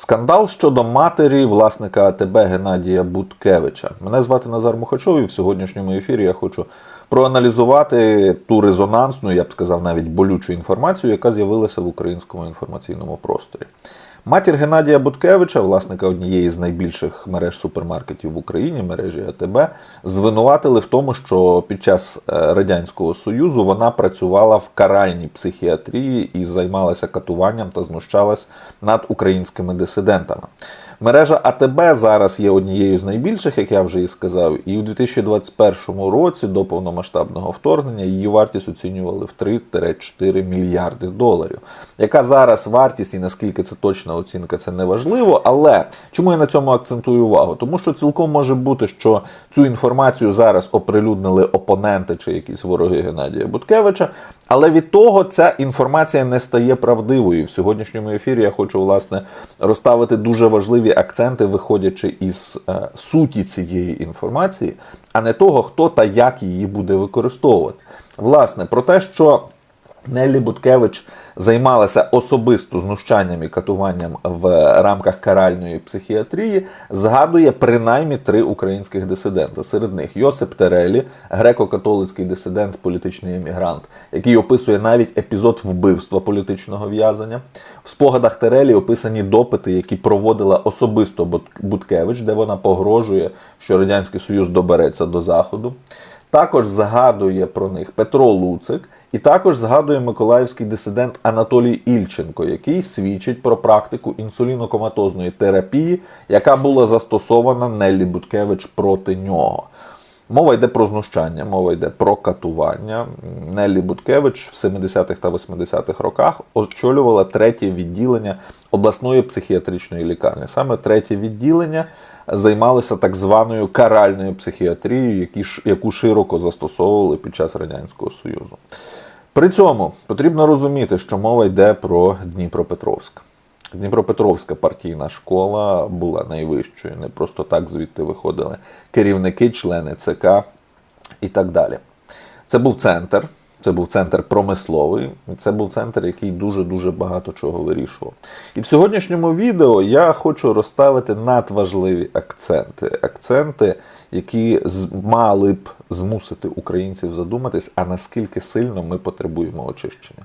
Скандал щодо матері власника АТБ Геннадія Буткевича. Мене звати Назар Мухачов, і в сьогоднішньому ефірі я хочу проаналізувати ту резонансну, я б сказав, навіть болючу інформацію, яка з'явилася в українському інформаційному просторі. Матір Геннадія Буткевича, власника однієї з найбільших мереж супермаркетів в Україні, мережі АТБ, звинуватили в тому, що під час е, радянського союзу вона працювала в каральній психіатрії і займалася катуванням та знущалась над українськими дисидентами. Мережа АТБ зараз є однією з найбільших, як я вже і сказав, і у 2021 році до повномасштабного вторгнення її вартість оцінювали в 3-4 мільярди доларів. Яка зараз вартість і наскільки це точна оцінка, це не важливо. Але чому я на цьому акцентую увагу? Тому що цілком може бути, що цю інформацію зараз оприлюднили опоненти чи якісь вороги Геннадія Буткевича. Але від того ця інформація не стає правдивою. В сьогоднішньому ефірі я хочу власне розставити дуже важливі акценти, виходячи із е, суті цієї інформації, а не того, хто та як її буде використовувати. Власне, про те, що Неллі Буткевич займалася особисто знущанням і катуванням в рамках каральної психіатрії, згадує принаймні три українських дисидента. Серед них Йосип Терелі, греко-католицький дисидент, політичний емігрант, який описує навіть епізод вбивства політичного в'язання. В спогадах Терелі описані допити, які проводила особисто Буткевич, де вона погрожує, що Радянський Союз добереться до Заходу. Також згадує про них Петро Луцик, і також згадує миколаївський дисидент Анатолій Ільченко, який свідчить про практику інсулінокоматозної терапії, яка була застосована Неллі Буткевич проти нього. Мова йде про знущання, мова йде про катування. Неллі Буткевич в 70-х та 80-х роках очолювала третє відділення обласної психіатричної лікарні. Саме третє відділення займалося так званою каральною психіатрією, яку широко застосовували під час Радянського Союзу. При цьому потрібно розуміти, що мова йде про Дніпропетровськ. Дніпропетровська партійна школа була найвищою. Не просто так звідти виходили керівники, члени ЦК і так далі. Це був центр, це був центр промисловий, це був центр, який дуже-дуже багато чого вирішував. І в сьогоднішньому відео я хочу розставити надважливі акценти. Акценти, які мали б змусити українців задуматись, а наскільки сильно ми потребуємо очищення.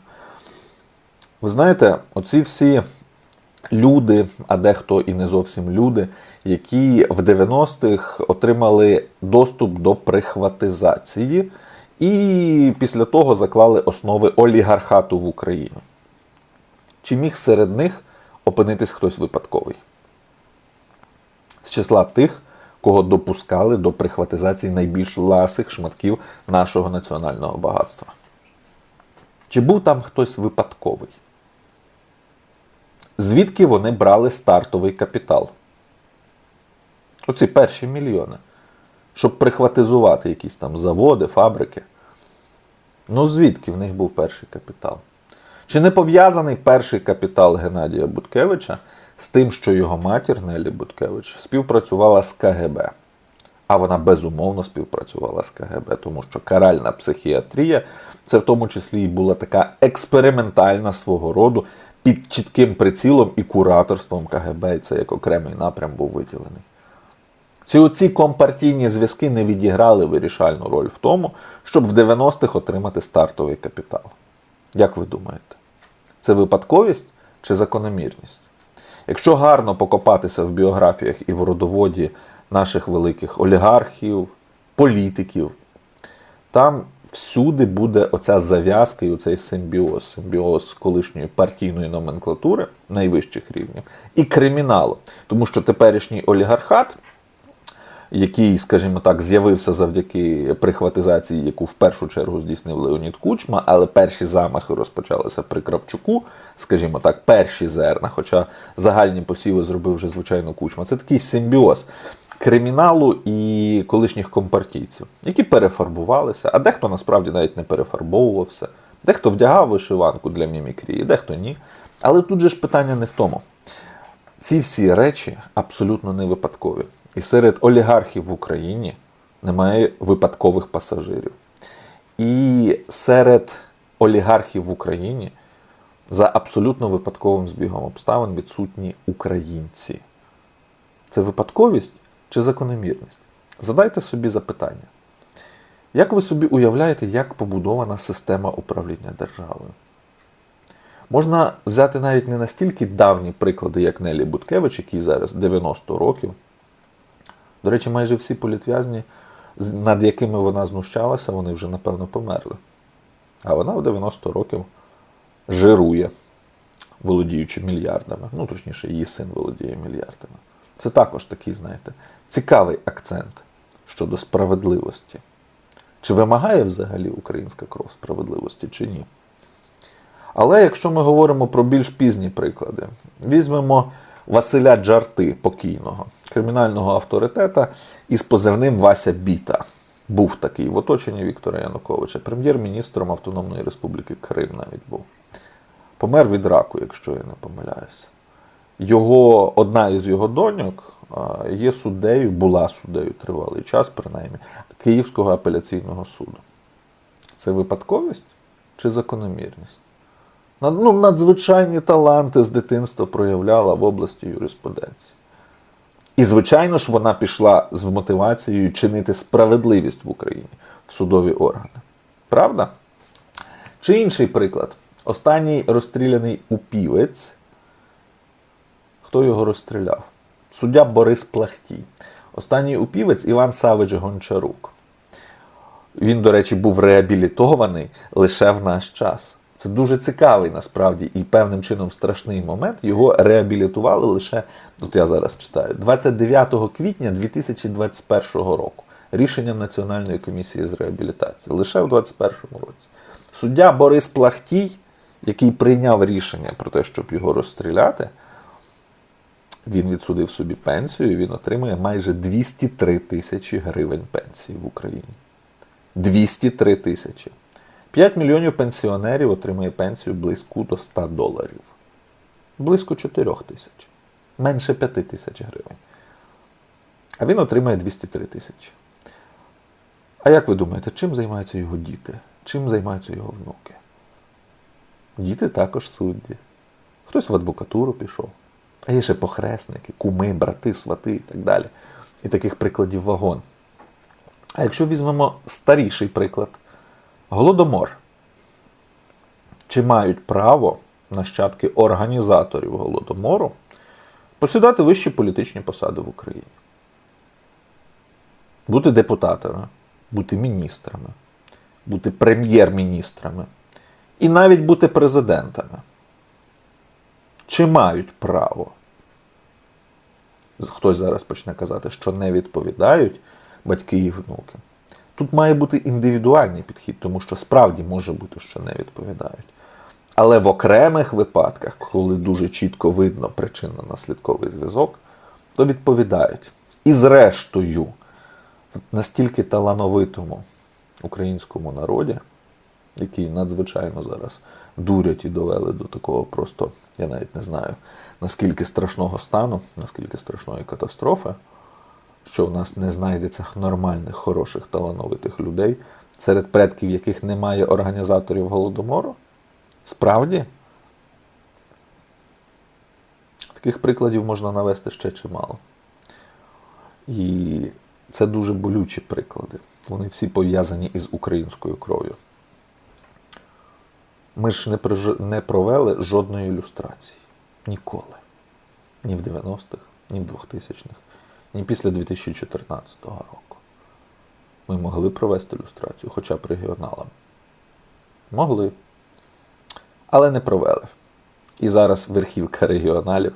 Ви знаєте, оці всі люди, а дехто і не зовсім люди, які в 90-х отримали доступ до прихватизації і після того заклали основи олігархату в Україні. Чи міг серед них опинитись хтось випадковий? З числа тих, кого допускали до прихватизації найбільш ласих шматків нашого національного багатства. Чи був там хтось випадковий? Звідки вони брали стартовий капітал? Оці перші мільйони. Щоб прихватизувати якісь там заводи, фабрики. Ну звідки в них був перший капітал? Чи не пов'язаний перший капітал Геннадія Буткевича з тим, що його матір Нелі Буткевич співпрацювала з КГБ? А вона безумовно співпрацювала з КГБ, тому що каральна психіатрія це в тому числі і була така експериментальна свого роду під чітким прицілом і кураторством КГБ, і це як окремий напрям був виділений. Ці оці компартійні зв'язки не відіграли вирішальну роль в тому, щоб в 90-х отримати стартовий капітал. Як ви думаєте, це випадковість чи закономірність? Якщо гарно покопатися в біографіях і в родоводі наших великих олігархів, політиків, там всюди буде оця зав'язка і оцей симбіоз, симбіоз колишньої партійної номенклатури найвищих рівнів і криміналу. Тому що теперішній олігархат, який, скажімо так, з'явився завдяки прихватизації, яку в першу чергу здійснив Леонід Кучма, але перші замахи розпочалися при Кравчуку, скажімо так, перші зерна, хоча загальні посіви зробив вже звичайно Кучма. Це такий симбіоз криміналу і колишніх компартійців, які перефарбувалися, а дехто насправді навіть не перефарбовувався, дехто вдягав вишиванку для мімікрії, дехто ні. Але тут же ж питання не в тому. Ці всі речі абсолютно не випадкові. І серед олігархів в Україні немає випадкових пасажирів. І серед олігархів в Україні За абсолютно випадковим збігом обставин відсутні українці. Це випадковість чи закономірність? Задайте собі запитання. Як ви собі уявляєте, як побудована система управління державою? Можна взяти навіть не настільки давні приклади, як Нелі Буткевич, який зараз 90 років. До речі, майже всі політв'язні, над якими вона знущалася, вони вже, напевно, померли. А вона в 90 років жирує, володіючи мільярдами. Ну, точніше, її син володіє мільярдами. Це також такий, знаєте, цікавий акцент щодо справедливості. Чи вимагає взагалі українська кров справедливості, чи ні? Але якщо ми говоримо про більш пізні приклади, візьмемо Василя Джарти, покійного, кримінального авторитета із позивним Вася Біта. Був такий в оточенні Віктора Януковича, прем'єр-міністром Автономної Республіки Крим навіть був. Помер від раку, якщо я не помиляюся. Його, одна із його доньок є суддею, була суддею тривалий час, принаймні, Київського апеляційного суду. Це випадковість чи закономірність? Ну, надзвичайні таланти з дитинства проявляла в області юриспруденції. І, звичайно ж, вона пішла з мотивацією чинити справедливість в Україні в судові органи. Правда? Чи інший приклад? Останній розстріляний упівець. Хто його розстріляв? Суддя Борис Плахтій. Останній упівець Іван Савич Гончарук. Він, до речі, був реабілітований лише в наш час. Це дуже цікавий насправді і певним чином страшний момент. Його реабілітували лише, тут я зараз читаю, 29 квітня 2021 року. Рішенням Національної комісії з реабілітації. Лише в 2021 році. Суддя Борис Плахтій, який прийняв рішення про те, щоб його розстріляти, він відсудив собі пенсію, і він отримує майже 203 тисячі гривень пенсії в Україні. 203 тисячі. 5 мільйонів пенсіонерів отримує пенсію близько до 100 доларів. Близько 4 тисяч. Менше 5 тисяч гривень. А він отримує 203 тисячі. А як ви думаєте, чим займаються його діти? Чим займаються його внуки? Діти також судді. Хтось в адвокатуру пішов. А є ще похресники, куми, брати, свати і так далі. І таких прикладів вагон. А якщо візьмемо старіший приклад, голодомор. Чи мають право нащадки організаторів голодомору посідати вищі політичні посади в Україні? Бути депутатами, бути міністрами, бути прем'єр-міністрами і навіть бути президентами. Чи мають право? Хтось зараз почне казати, що не відповідають батьки і внуки. Тут має бути індивідуальний підхід, тому що справді може бути, що не відповідають. Але в окремих випадках, коли дуже чітко видно причинно-наслідковий зв'язок, то відповідають. І зрештою, настільки талановитому українському народі, який надзвичайно зараз дурять і довели до такого просто, я навіть не знаю, наскільки страшного стану, наскільки страшної катастрофи, що в нас не знайдеться нормальних, хороших, талановитих людей, серед предків яких немає організаторів голодомору? Справді? Таких прикладів можна навести ще чимало. І це дуже болючі приклади. Вони всі пов'язані із українською кров'ю. Ми ж не, провели жодної ілюстрації. Ніколи. Ні в 90-х, ні в 2000-х, ні після 2014 року. Ми могли провести ілюстрацію, хоча б регіоналам. Могли. Але не провели. І зараз верхівка регіоналів,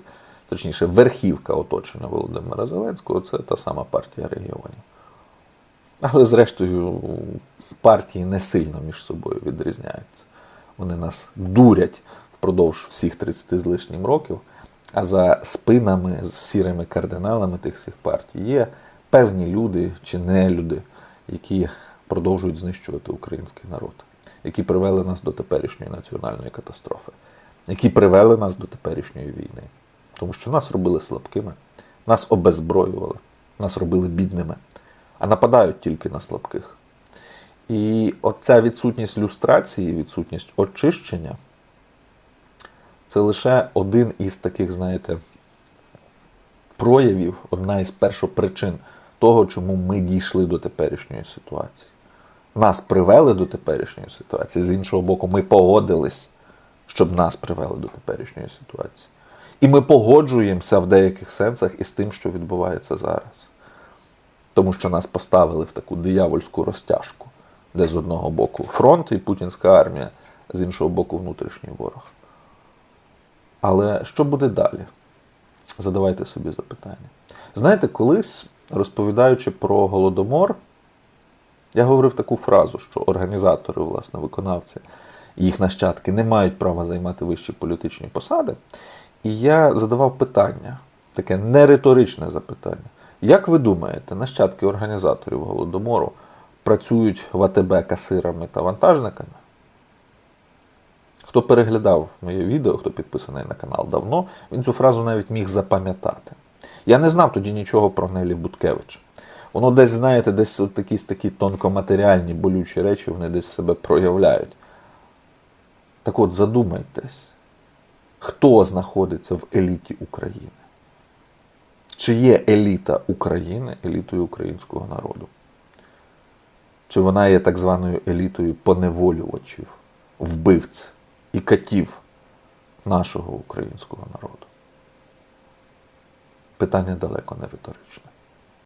точніше, верхівка оточення Володимира Зеленського це та сама партія регіонів. Але, зрештою, партії не сильно між собою відрізняються. Вони нас дурять впродовж всіх 30 з лишнім років, а за спинами з сірими кардиналами тих всіх партій є певні люди чи не люди, які продовжують знищувати український народ, які привели нас до теперішньої національної катастрофи, які привели нас до теперішньої війни. Тому що нас робили слабкими, нас обезброювали, нас робили бідними, а нападають тільки на слабких. І оця відсутність люстрації, відсутність очищення це лише один із таких, знаєте, проявів, одна із першопричин того, чому ми дійшли до теперішньої ситуації. Нас привели до теперішньої ситуації, з іншого боку, ми погодились, щоб нас привели до теперішньої ситуації. І ми погоджуємося в деяких сенсах із тим, що відбувається зараз. Тому що нас поставили в таку диявольську розтяжку, де з одного боку фронт і путінська армія, з іншого боку внутрішній ворог. Але що буде далі? Задавайте собі запитання. Знаєте, колись, розповідаючи про голодомор, я говорив таку фразу, що організатори, власне, виконавці, їх нащадки не мають права займати вищі політичні посади. І я задавав питання, таке нериторичне запитання. Як ви думаєте, нащадки організаторів голодомору працюють в АТБ касирами та вантажниками? Хто переглядав моє відео, хто підписаний на канал давно, він цю фразу навіть міг запам'ятати. Я не знав тоді нічого про Нелі Буткевич. Воно десь, знаєте, десь от якісь такі тонкоматеріальні болючі речі, вони десь себе проявляють. Так от задумайтесь, хто знаходиться в еліті України? Чи є еліта України елітою українського народу? Чи вона є так званою елітою поневолювачів, вбивць і катів нашого українського народу? Питання далеко не риторичне.